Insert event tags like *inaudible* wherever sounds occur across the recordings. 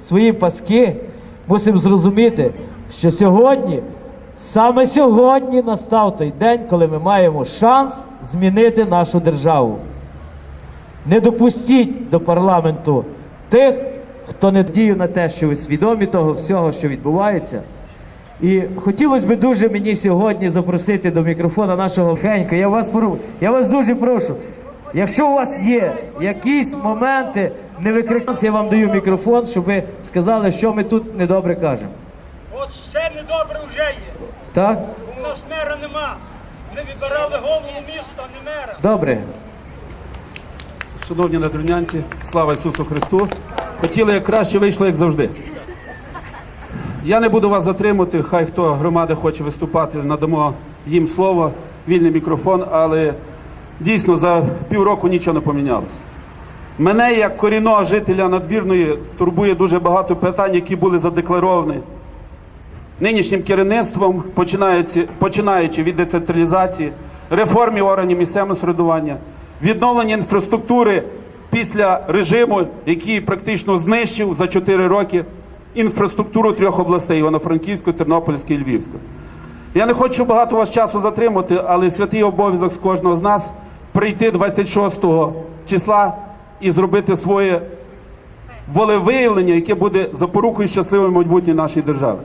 свої паски, мусимо зрозуміти, що сьогодні, саме сьогодні настав той день, коли ми маємо шанс змінити нашу державу. Не допустіть до парламенту тих, хто не діє на те, що ви свідомі того всього, що відбувається. І хотілося б дуже мені сьогодні запросити до мікрофона нашого Хенька. Я вас я вас дуже прошу. Якщо у вас є якісь моменти, не викрикайте, я вам даю мікрофон, щоб ви сказали, що ми тут недобре кажемо. От все недобре вже є. Так? У нас мера нема. Ми вибирали голову міста, не мера. Добре. Шановні надрунянці, слава Ісусу Христу! Хотіли як краще вийшло, як завжди. Я не буду вас затримувати, хай хто громади хоче виступати, надамо їм слово, вільний мікрофон, але дійсно за півроку нічого не помінялося. Мене, як корінного жителя надвірної, турбує дуже багато питань, які були задекларовані нинішнім керівництвом, починаючи, від децентралізації, реформі органів місцевого самоврядування, відновлення інфраструктури після режиму, який практично знищив за 4 роки інфраструктуру трьох областей Івано-Франківської, Тернопільської і Львівської. Я не хочу багато вас часу затримати, але святий обов'язок з кожного з нас прийти 26 числа і зробити своє волевиявлення, яке буде запорукою щасливої майбутньої нашої держави.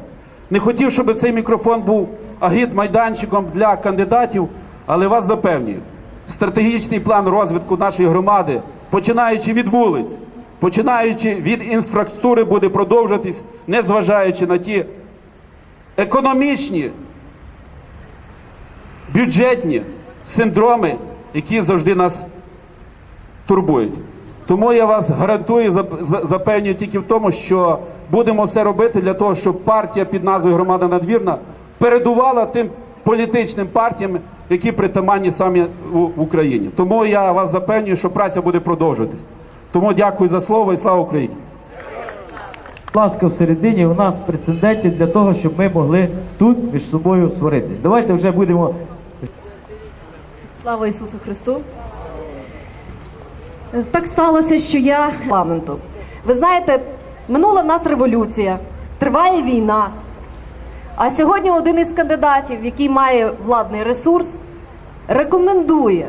Не хотів, щоб цей мікрофон був агіт-майданчиком для кандидатів, але вас запевнюю, стратегічний план розвитку нашої громади, починаючи від вулиць, починаючи від інфраструктури, буде продовжуватись, незважаючи на ті економічні, бюджетні синдроми, які завжди нас турбують. Тому я вас гарантую, за- запевнюю тільки в тому, що будемо все робити для того, щоб партія під назвою Громада Надвірна передувала тим політичним партіям, які притаманні самі в в Україні. Тому я вас запевнюю, що праця буде продовжуватись. Тому дякую за слово і слава Україні. Будь ласка, всередині у нас прецедентів для того, щоб ми могли тут між собою сваритись. Давайте вже будемо Слава Ісусу Христу. Так сталося, що я парламенту. Ви знаєте, минула в нас революція, триває війна. А сьогодні один із кандидатів, який має владний ресурс, рекомендує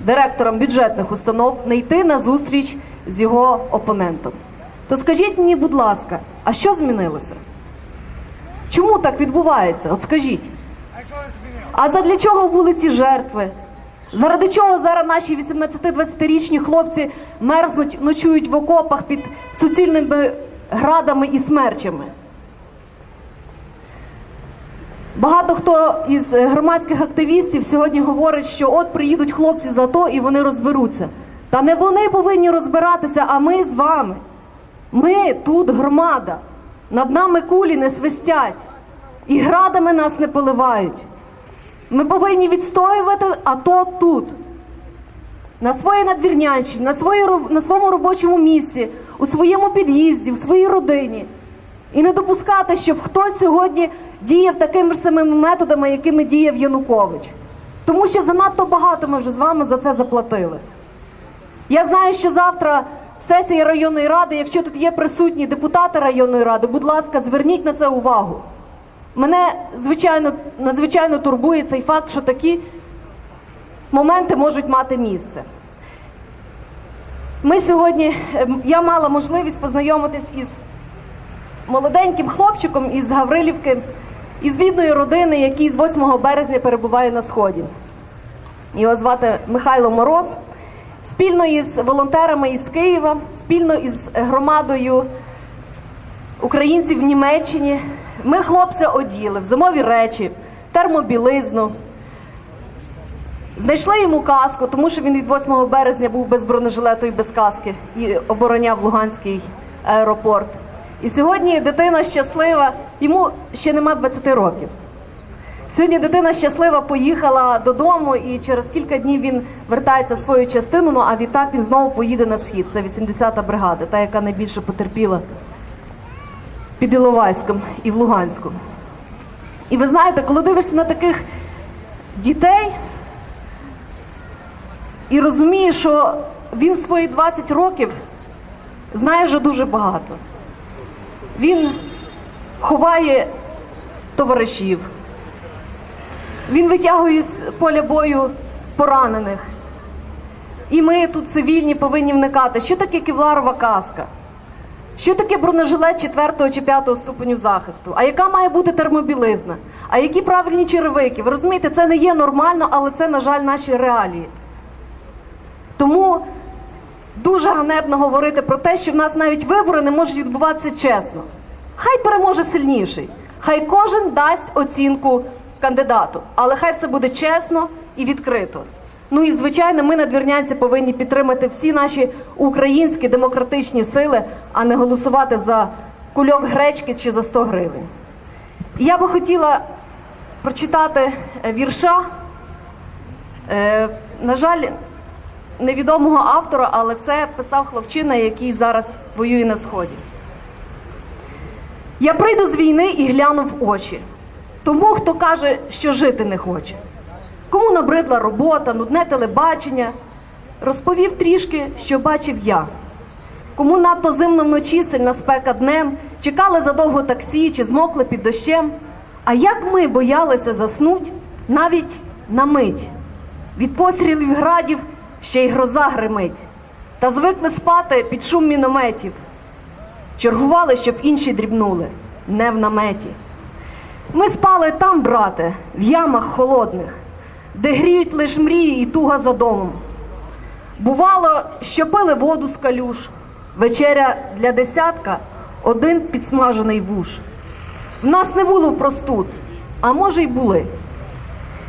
директорам бюджетних установ не йти на зустріч з його опонентом. То скажіть мені, будь ласка, а що змінилося? Чому так відбувається? От скажіть. А задля чого вулиці жертви? Заради чого зараз наші 18-20-річні хлопці мерзнуть, ночують в окопах під суцільними градами і смерчами? Багато хто із громадських активістів сьогодні говорить, що от приїдуть хлопці за то і вони розберуться. Та не вони повинні розбиратися, а ми з вами. Ми тут громада. Над нами кулі не свистять, і градами нас не поливають. Ми повинні відстоювати АТО тут, на своїй надвірнянщині, на, своїй, на своєму робочому місці, у своєму під'їзді, в своїй родині. І не допускати, щоб хтось сьогодні діяв такими ж самими методами, якими діяв Янукович. Тому що занадто багато ми вже з вами за це заплатили. Я знаю, що завтра сесія районної ради, якщо тут є присутні депутати районної ради, будь ласка, зверніть на це увагу. Мене звичайно надзвичайно турбує цей факт, що такі моменти можуть мати місце. Ми сьогодні, ем, я мала можливість познайомитись із молоденьким хлопчиком із Гаврилівки, із бідної родини, який з 8 березня перебуває на сході. Його звати Михайло Мороз. Спільно із волонтерами із Києва, спільно із громадою українців в Німеччині. Ми хлопця оділи в зимові речі, термобілизну. Знайшли йому каску, тому що він від 8 березня був без бронежилету і без каски і обороняв Луганський аеропорт. І сьогодні дитина щаслива, йому ще нема 20 років. Сьогодні дитина щаслива поїхала додому, і через кілька днів він вертається в свою частину. Ну а відтак він знову поїде на схід. Це 80-та бригада, та яка найбільше потерпіла під Іловайськом і в Луганську. І ви знаєте, коли дивишся на таких дітей і розумієш, що він свої 20 років знає вже дуже багато. Він ховає товаришів. Він витягує з поля бою поранених. І ми тут цивільні повинні вникати, що таке кевларова каска, що таке бронежилет 4 чи 5 ступеню захисту, а яка має бути термобілизна, а які правильні черевики. Ви розумієте, це не є нормально, але це, на жаль, наші реалії. Тому дуже ганебно говорити про те, що в нас навіть вибори не можуть відбуватися чесно. Хай переможе сильніший, хай кожен дасть оцінку кандидату, але хай все буде чесно і відкрито. Ну і звичайно, ми на двірнянці повинні підтримати всі наші українські демократичні сили, а не голосувати за кульок гречки чи за 100 гривень. І я би хотіла прочитати е, вірша. Е, на жаль, невідомого автора, але це писав хлопчина, який зараз воює на сході. Я прийду з війни і гляну в очі. Тому, хто каже, що жити не хоче. Кому набридла робота, нудне телебачення, розповів трішки, що бачив я. Кому надто зимно вночі, сильна спека днем, чекали задовго таксі чи змокли під дощем. А як ми боялися заснуть навіть на мить. Від пострілів градів ще й гроза гримить. Та звикли спати під шум мінометів. Чергували, щоб інші дрібнули, не в наметі. Ми спали там, брате, в ямах холодних, де гріють лиш мрії і туга за домом. Бувало, що пили воду з калюш, вечеря для десятка, один підсмажений вуш. В нас не було простуд, а може й були.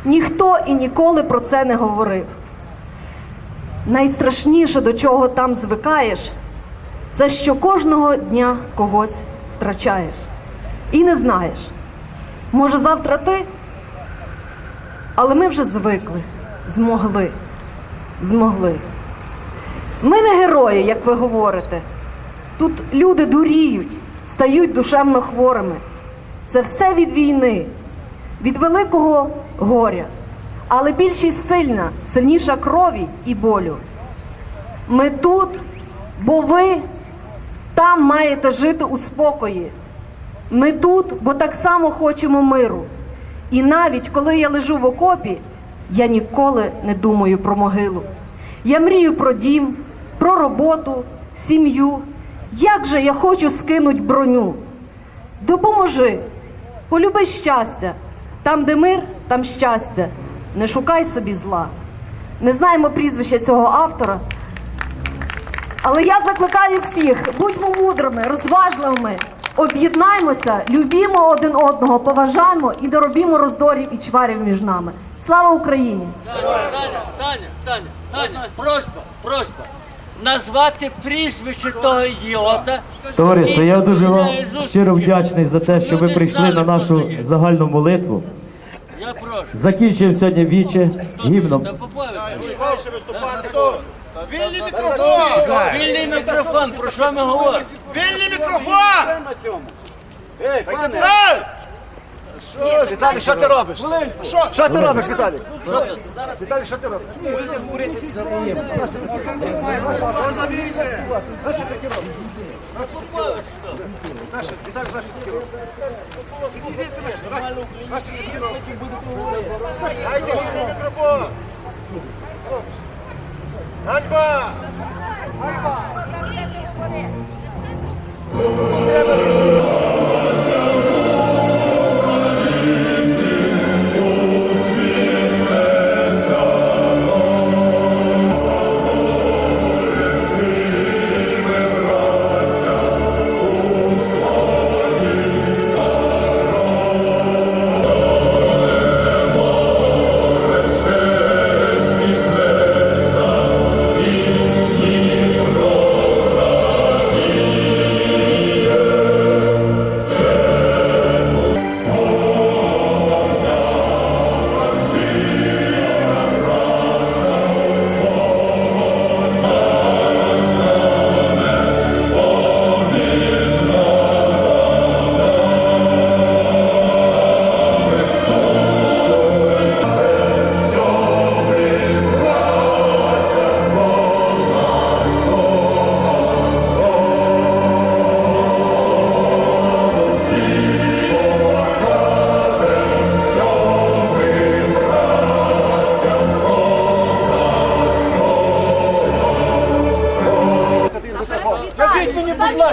Ніхто і ніколи про це не говорив. Найстрашніше, до чого там звикаєш, це що кожного дня когось втрачаєш. І не знаєш, може завтра ти, але ми вже звикли, змогли, змогли. Ми не герої, як ви говорите. Тут люди дуріють, стають душевно хворими. Це все від війни, від великого горя. Але більшість сильна, сильніша крові і болю. Ми тут, бо ви там маєте жити у спокої. Ми тут, бо так само хочемо миру. І навіть коли я лежу в окопі, я ніколи не думаю про могилу. Я мрію про дім, про роботу, сім'ю. Як же я хочу скинуть броню? Допоможи, полюби щастя. Там, де мир, там щастя. Не шукай собі зла. Не знаємо прізвища цього автора. Але я закликаю всіх, будьмо мудрими, розважливими, об'єднаймося, любімо один одного, поважаємо і не робімо роздорів і чварів між нами. Слава Україні! Таня, Таня, Таня, Таня, просьба, просьба. Назвати прізвище того ідіота. Товариство, я дуже вам щиро вдячний за те, що ви прийшли на нашу загальну молитву. Закінчив сьогодні віче гімном. Ваше виступати. Вільний мікрофон! Вільний мікрофон, про що ми говоримо? Вільний мікрофон! Ей, пане! Віталій, що ти робиш? Що? Що ти робиш, Віталій? Що тут? Віталій, що ти робиш? Що за віче? Наші, Віталій, наші такі робиш. Іди, ти мене, наші такі робиш. Дайте вільний мікрофон! Ганьба! будь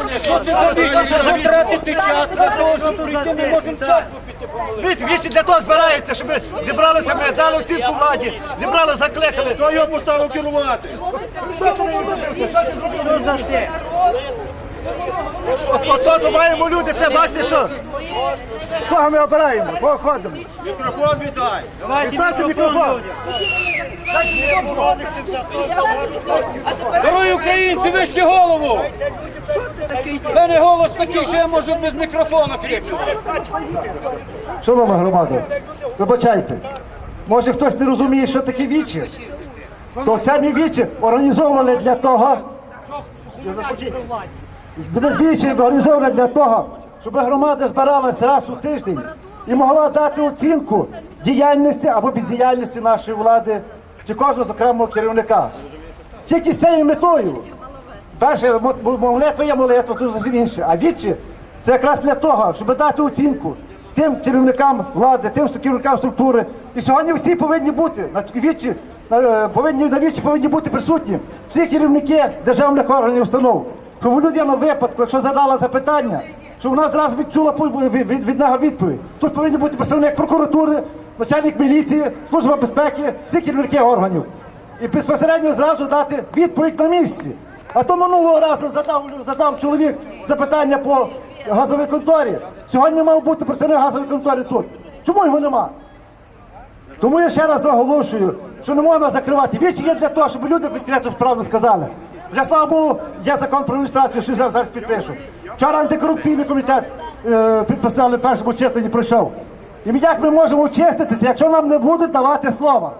ласка, що за віки, що затратити час для того, щоб прийти, не можемо піти помолити. Ми вічі для того збирається, щоб ми зібралися, ми дали оцінку владі, зібрали, закликали. Хто його поставив керувати? Що за це? От, от, от маємо люди, це бачите, що? Кого ми обираємо? Кого ходимо? Мікрофон віддай. Ставте мікрофон. Дорогі українці, вище голову! У мене голос такий, що я можу без мікрофона крикнути. Шановна громада, вибачайте, може хтось не розуміє, що таке вічі? То ми вічі організовували для того. Вічі організовували для того, щоб громада збиралась раз у тиждень і могла дати оцінку діяльності або бездіяльності нашої влади чи кожного окремого керівника. Тільки з цією метою. Перше, мо- мо- молитва є молитва, це зовсім інше. А вічі це якраз для того, щоб дати оцінку тим керівникам влади, тим керівникам структури. І сьогодні всі повинні бути на вічі, е, повинні на вічі повинні бути присутні всі керівники державних органів установ. Щоб людина випадку, якщо задала запитання, щоб вона зразу відчула від нього відповідь. Тут повинні бути представник прокуратури, начальник міліції, служба безпеки, всі керівники органів. І безпосередньо зразу дати відповідь на місці. А то минулого разу задав, задав чоловік запитання по газовій конторі. Сьогодні мав бути представник газової конторі тут. Чому його нема? Тому я ще раз наголошую, що не можна закривати. Вічі є для того, щоб люди відкрито справу сказали. Вже слава Богу, є закон про ілюстрацію, що я зараз підпишу. Вчора антикорупційний комітет е, підписали в першому читанні, пройшов. І як ми можемо очиститися, якщо нам не будуть давати слова?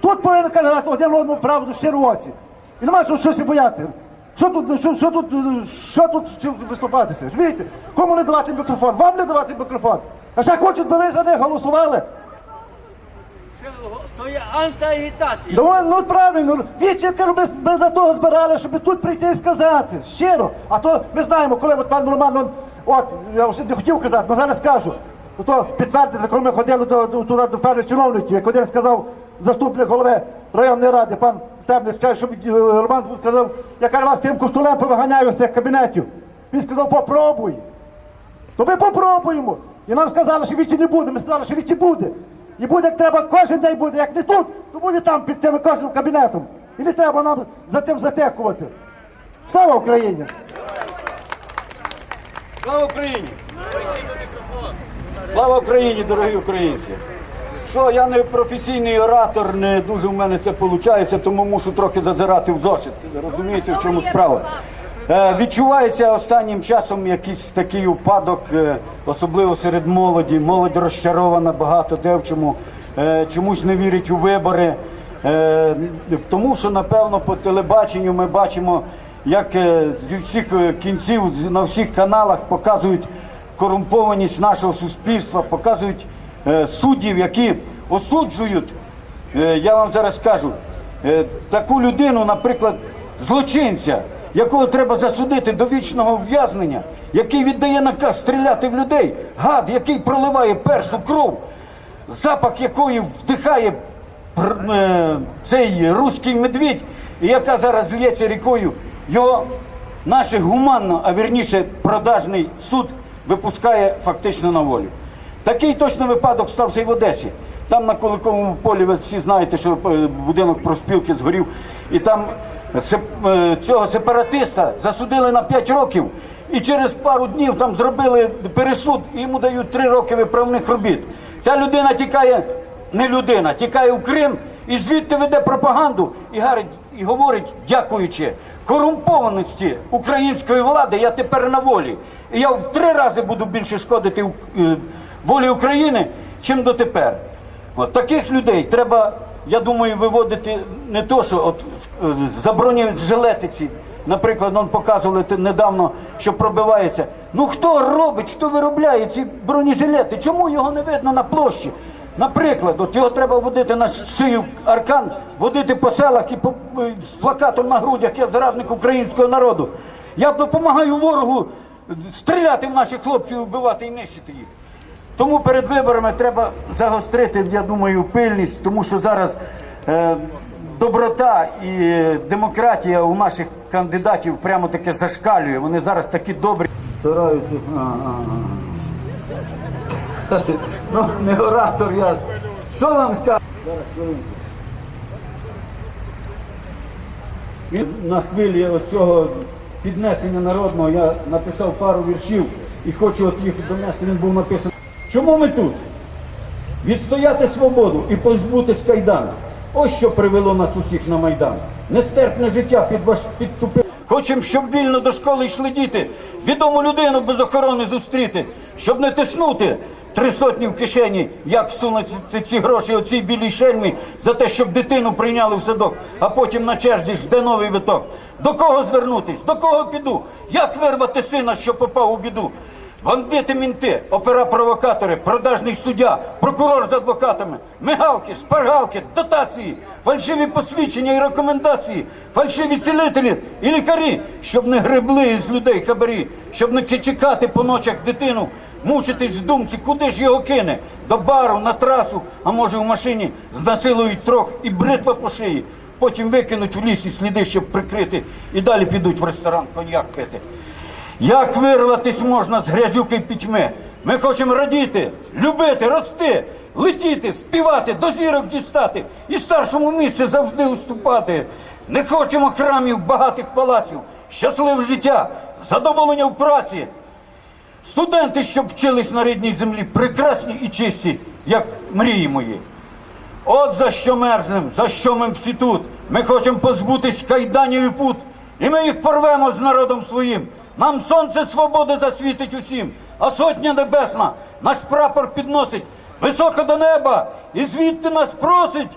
Тут повинен казати один одному правду щиро оці. І немає що щось бояти. Що тут, що, що тут, що тут що виступатися? Розумієте? Кому не давати мікрофон? Вам не давати мікрофон. А ще хочуть, би ви за них голосували. То є антиагітація. Ну, ну правильно, вічі ми, ми для того збирали, щоб тут прийти і сказати. Щиро. А то ми знаємо, коли от пан Роман, он, от, я вже не хотів казати, але зараз скажу. Ну, То підтвердити, коли ми ходили до, до, туди до певних чиновників, як один сказав заступник голови районної ради, пан Стебник, каже, щоб е, Роман казав, я каже, вас тим коштулем повиганяю з цих кабінетів. Він сказав, попробуй. То ми попробуємо. І нам сказали, що вічі не буде. Ми сказали, що вічі буде. І буде, як треба, кожен день буде. Як не тут, то буде там під цим кожним кабінетом. І не треба нам за тим затекувати. Слава Україні! Слава Україні! Слава Україні, дорогі українці! Що я не професійний оратор, не дуже в мене це виходить, тому мушу трохи зазирати в зошит. Розумієте, в чому справа? Е, відчувається останнім часом якийсь такий упадок, е, особливо серед молоді. Молодь розчарована багато де в чому, е, чомусь не вірить у вибори. Е, тому що, напевно, по телебаченню ми бачимо, як е, зі всіх кінців на всіх каналах показують корумпованість нашого суспільства, показують суддів, які осуджують. Е, я вам зараз скажу, е, таку людину, наприклад, злочинця, якого треба засудити до вічного ув'язнення, який віддає наказ стріляти в людей, гад, який проливає першу кров, запах якої вдихає е, цей руський медвідь, і яка зараз лється рікою, його наш гуманно, а вірніше продажний суд випускає фактично на волю. Такий точно випадок стався і в Одесі. Там на Куликовому полі ви всі знаєте, що е, будинок профспілки згорів, і там е, цього сепаратиста засудили на 5 років. І через пару днів там зробили пересуд, і йому дають 3 роки виправних робіт. Ця людина тікає, не людина, тікає в Крим і звідти веде пропаганду і гарить, і говорить, дякуючи корумпованості української влади, я тепер на волі. І я в три рази буду більше шкодити е, волі України, чим дотепер. От таких людей треба, я думаю, виводити не то, що от е, заборонюють жилетиці. Наприклад, он показували недавно, що пробивається. Ну хто робить, хто виробляє ці бронежилети? Чому його не видно на площі? Наприклад, от його треба водити на шию аркан, водити по селах і по, е, з плакатом на грудях, я зрадник українського народу. Я допомагаю ворогу стріляти в наших хлопців, вбивати і нищити їх. Тому перед виборами треба загострити, я думаю, пильність, тому що зараз е, доброта і демократія у наших кандидатів прямо таке зашкалює. Вони зараз такі добрі. Стараюся. А, а, а. *laughs* Ну, не оратор я. Що вам скажу? На хвилі оцього піднесення народного я написав пару віршів і хочу от їх донести, він був написаний. Чому ми тут? Відстояти свободу і позбутись кайдана. Ось що привело нас усіх на Майдан. Нестерпне життя під ваш підтупив. Хочемо, щоб вільно до школи йшли діти, відому людину без охорони зустріти, щоб не тиснути три сотні в кишені, як всунути ці- гроші оцій білій шельмі за те, щоб дитину прийняли в садок, а потім на черзі жде новий виток. До кого звернутись? До кого піду? Як вирвати сина, що попав у біду? Бандити мінти, опера-провокатори, продажний суддя, прокурор з адвокатами, мигалки, шпаргалки, дотації, фальшиві посвідчення і рекомендації, фальшиві цілителі і лікарі, щоб не гребли з людей хабарі, щоб не чекати по ночах дитину, мучитись в думці, куди ж його кине? До бару, на трасу, а може в машині знасилують трох і бритва по шиї. Потім викинуть в лісі сліди, щоб прикрити, і далі підуть в ресторан коньяк пити. Як вирватись можна з грязюки й пітьми? Ми хочемо радіти, любити, рости, летіти, співати, до зірок дістати і старшому місці завжди уступати. Не хочемо храмів, багатих палаців, щасливе життя, задоволення в праці. Студенти, щоб вчились на рідній землі, прекрасні і чисті, як мрії мої. От за що мерзнем, за що ми всі тут. Ми хочемо позбутись кайданів і пут, і ми їх порвемо з народом своїм. Нам сонце свободи засвітить усім, а сотня небесна наш прапор підносить високо до неба і звідти нас просить.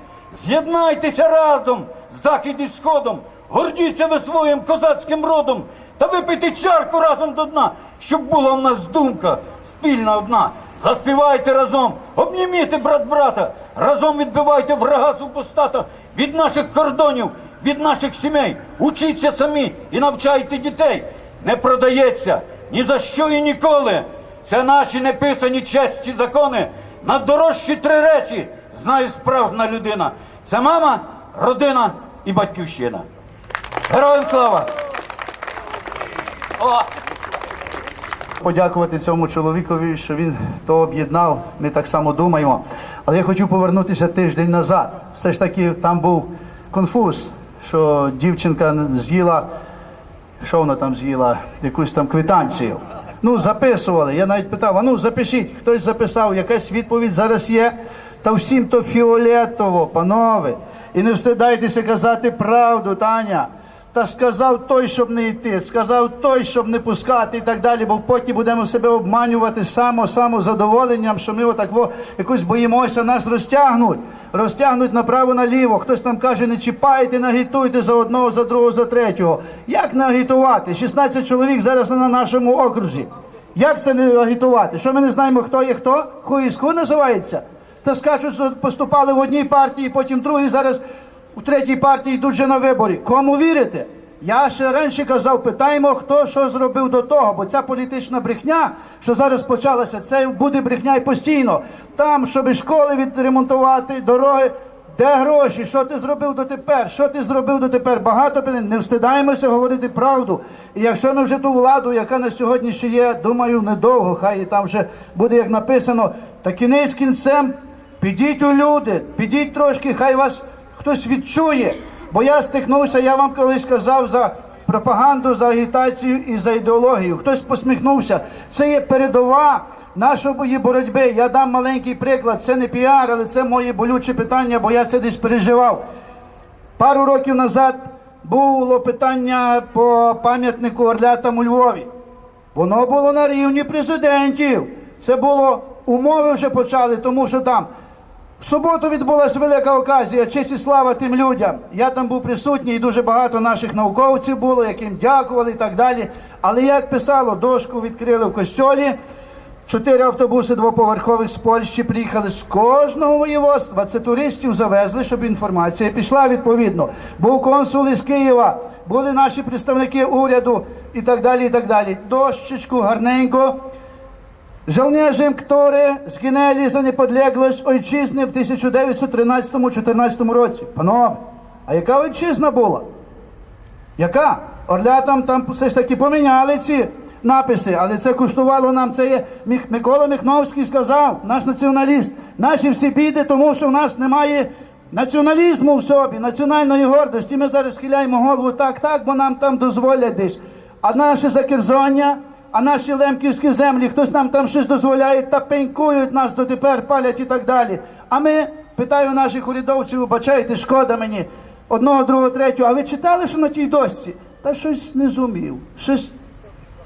З'єднайтеся разом, захід і сходом, гордіться ви своїм козацьким родом, та випийте чарку разом до дна, щоб була в нас думка спільна одна. Заспівайте разом, обніміте брат брата, разом відбивайте врага супостата від наших кордонів, від наших сімей. Учіться самі і навчайте дітей. Не продається ні за що і ніколи. Це наші неписані честі закони. Найдорожчі три речі знає справжня людина. Це мама, родина і батьківщина. Героям слава! О! подякувати цьому чоловікові, що він то об'єднав. Ми так само думаємо. Але я хотів повернутися тиждень назад. Все ж таки там був конфуз, що дівчинка з'їла, що вона там з'їла, якусь там квитанцію. Ну, записували. Я навіть питав, а ну запишіть, хтось записав, якась відповідь зараз є. Та всім то фіолетово, панове. І не встидайтеся казати правду, Таня. Та сказав той, щоб не йти, сказав той, щоб не пускати і так далі, бо потім будемо себе обманювати само, самозадоволенням, що ми отак во, якось боїмося, нас розтягнуть, розтягнуть направо наліво. Хтось там каже, не чіпайте, нагітуйте за одного, за другого, за третього. Як не агітувати? 16 чоловік зараз на нашому окрузі. Як це не агітувати? Що ми не знаємо, хто є хто? Хуїску називається? Та скажуть, що поступали в одній партії, потім в другій, зараз у третій партії йдуть вже на виборі. Кому вірите? Я ще раніше казав, питаємо, хто що зробив до того, бо ця політична брехня, що зараз почалася, це буде брехня і постійно. Там, щоб школи відремонтувати, дороги. Де гроші? Що ти зробив дотепер? Що ти зробив дотепер? Багато не встидаємося говорити правду. І якщо ми вже ту владу, яка на сьогодні ще є, думаю, недовго, хай і там вже буде як написано, та кінець кінцем підіть у люди, підіть трошки, хай вас хтось відчує. Бо я стикнувся, я вам колись казав за пропаганду, за агітацію і за ідеологію. Хтось посміхнувся. Це є передова нашої боротьби. Я дам маленький приклад. Це не піар, але це моє болюче питання, бо я це десь переживав. Пару років назад було питання по пам'ятнику орлятам у Львові. Воно було на рівні президентів. Це було умови вже почали, тому що там в суботу відбулася велика оказія. Честь і слава тим людям. Я там був присутній, і дуже багато наших науковців було, яким дякували і так далі. Але як писало, дошку відкрили в костьолі. Чотири автобуси двоповерхових з Польщі приїхали з кожного воєводства. Це туристів завезли, щоб інформація пішла відповідно. Був консул із Києва, були наші представники уряду і так далі. і так далі. Дощечку гарненько. Żołnierzem, który zginęli za niepodległość ojczyzny w 1913-14 році. Панове, А яка вітчизна була? Яка? Орлятам там все ж таки поміняли ці написи, але це коштувало нам. Це є Микола Михновський сказав, наш націоналіст. Наші всі біди, тому що в нас немає націоналізму в собі, національної гордості. Ми зараз схиляємо голову так, так, бо нам там дозволять десь. А наше закерзоння, а наші лемківські землі, хтось нам там щось дозволяє, та пенькують нас дотепер, палять і так далі. А ми, питаю наших урядовців, вибачайте, шкода мені одного, другого, третього. А ви читали, що на тій досці? Та щось не зумів. Щось.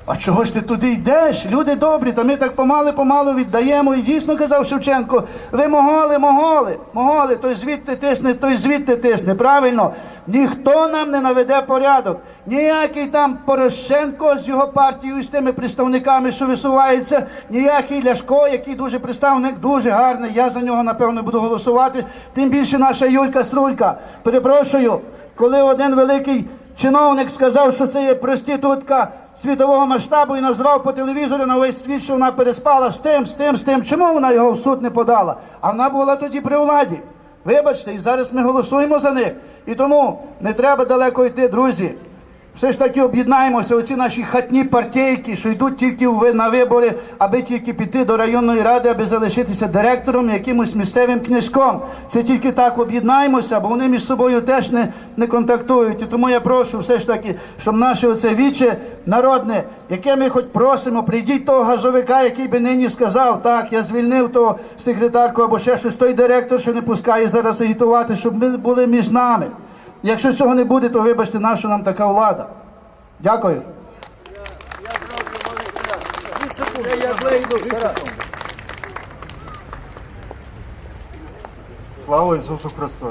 А чого ж ти туди йдеш? Люди добрі, та ми так помали-помалу віддаємо. І дійсно казав Шевченко, ви моголи, моголи, моголи, той звідти тисне, той звідти тисне. Правильно, ніхто нам не наведе порядок. Ніякий там Порошенко з його партією з тими представниками, що висуваються, ніякий Ляшко, який дуже представник, дуже гарний. Я за нього напевно буду голосувати. Тим більше наша Юлька Струлька. Перепрошую, коли один великий чиновник сказав, що це є проститутка світового масштабу і назвав по телевізору на весь світ, що вона переспала з тим, з тим, з тим. Чому вона його в суд не подала? А вона була тоді при владі. Вибачте, і зараз ми голосуємо за них. І тому не треба далеко йти, друзі. Все ж таки об'єднаємося, оці наші хатні партійки, що йдуть тільки на вибори, аби тільки піти до районної ради, аби залишитися директором, якимось місцевим князьком. Це тільки так об'єднаємося, бо вони між собою теж не, не контактують. І тому я прошу все ж таки, щоб наше оце віче народне, яке ми хоч просимо, прийдіть того газовика, який би нині сказав, так, я звільнив того секретарку або ще щось, той директор, що не пускає зараз агітувати, щоб ми були між нами. Якщо цього не буде, то вибачте, наша нам така влада. Дякую. Слава Ісусу Христу!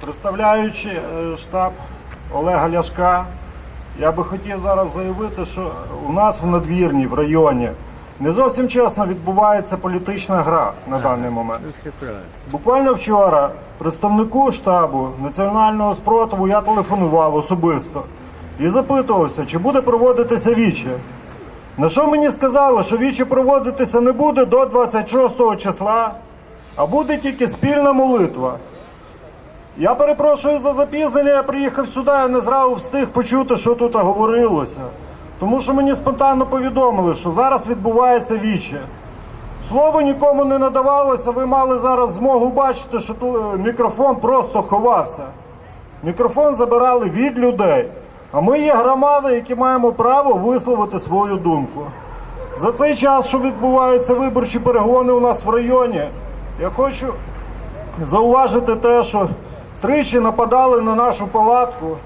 Представляючи е, штаб Олега Ляшка, я би хотів зараз заявити, що у нас в надвірні, в районі, не зовсім чесно відбувається політична гра на даний момент. Буквально вчора представнику штабу національного спротиву я телефонував особисто і запитувався, чи буде проводитися віче. На що мені сказали, що віче проводитися не буде до 26 числа, а буде тільки спільна молитва. Я перепрошую за запізнення, я приїхав сюди, я не зразу встиг почути, що тут говорилося. Тому що мені спонтанно повідомили, що зараз відбувається віче. Слово нікому не надавалося, ви мали зараз змогу бачити, що мікрофон просто ховався. Мікрофон забирали від людей. А ми є громада, які маємо право висловити свою думку. За цей час, що відбуваються виборчі перегони у нас в районі, я хочу зауважити те, що тричі нападали на нашу палатку,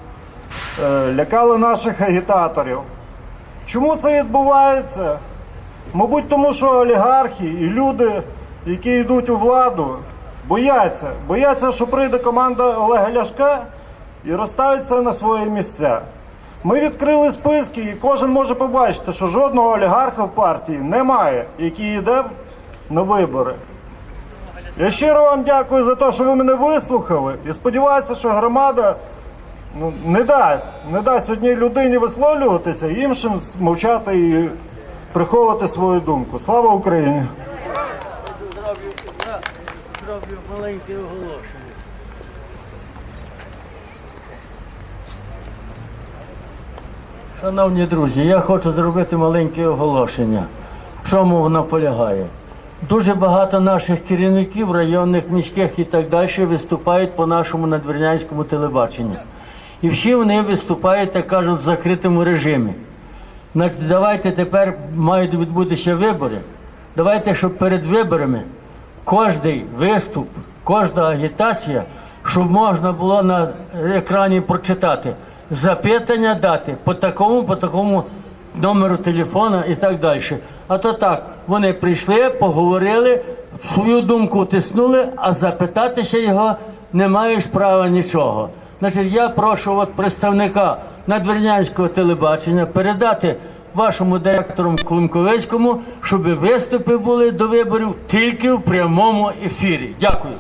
е, лякали наших агітаторів. Чому це відбувається? Мабуть, тому що олігархи і люди, які йдуть у владу, бояться. Бояться, що прийде команда Олега Ляшка і розставить все на свої місця. Ми відкрили списки, і кожен може побачити, що жодного олігарха в партії немає, який йде на вибори. Я щиро вам дякую за те, що ви мене вислухали, і сподіваюся, що громада ну, не дасть, не дасть одній людині висловлюватися, іншим мовчати і приховувати свою думку. Слава Україні! Зроблю маленьке оголошення. Шановні друзі, я хочу зробити маленьке оголошення. В чому воно полягає? Дуже багато наших керівників районних, міських і так далі виступають по нашому надвірнянському телебаченню. І всі вони виступають, так кажуть, в закритому режимі. Давайте тепер мають відбутися вибори. Давайте, щоб перед виборами кожний виступ, кожна агітація, щоб можна було на екрані прочитати запитання дати по такому, по такому номеру телефона і так далі. А то так, вони прийшли, поговорили, свою думку тиснули, а запитатися його не маєш права нічого. Значить, я прошу от представника надвірнянського телебачення передати вашому директору Климковицькому, щоб виступи були до виборів тільки в прямому ефірі. Дякую.